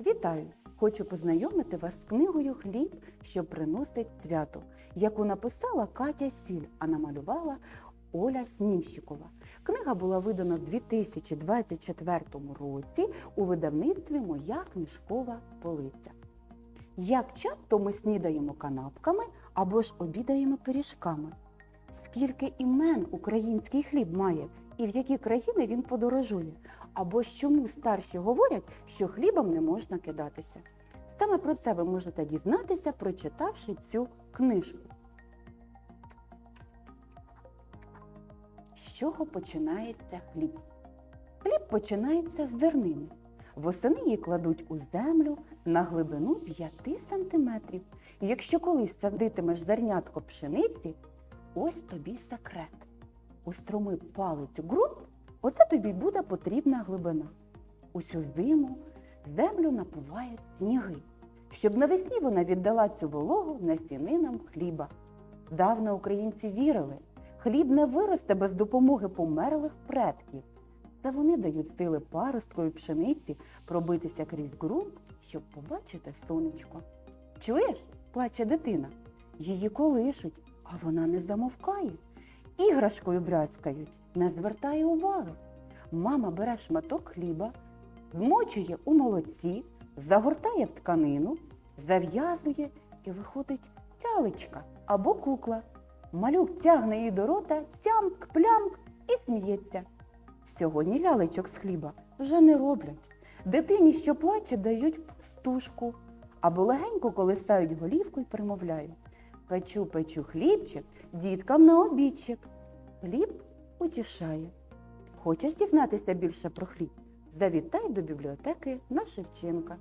Вітаю! Хочу познайомити вас з книгою Хліб, що приносить свято, яку написала Катя Сіль, а намалювала Оля Снімщикова. Книга була видана в 2024 році у видавництві Моя книжкова полиця. Як часто ми снідаємо канапками або ж обідаємо пиріжками? Скільки імен український хліб має і в які країни він подорожує? Або чому старші говорять, що хлібом не можна кидатися? Саме про це ви можете дізнатися, прочитавши цю книжку. З чого починається хліб? Хліб починається з зернини. Восени її кладуть у землю на глибину 5 см. Якщо колись садитимеш зернятко пшениці, ось тобі секрет. Устроми палицю ґрунт, оце тобі буде потрібна глибина. Усю зиму землю напувають сніги, щоб навесні вона віддала цю вологу насінинам хліба. Давно українці вірили, хліб не виросте без допомоги померлих предків. Та вони дають сили паросткою пшениці пробитися крізь ґрунт, щоб побачити сонечко. Чуєш, плаче дитина. Її колишуть, а вона не замовкає. Іграшкою брязкають, не звертає уваги. Мама бере шматок хліба, змочує у молоці, загортає в тканину, зав'язує і виходить лялечка або кукла. Малюк тягне її до рота, цямк, плямк і сміється. Сьогодні лялечок з хліба вже не роблять. Дитині, що плаче, дають пастушку або легенько колисають голівку і примовляють. Печу, печу хлібчик діткам на обідчик. Хліб утішає. Хочеш дізнатися більше про хліб? Завітай до бібліотеки на Шевченка.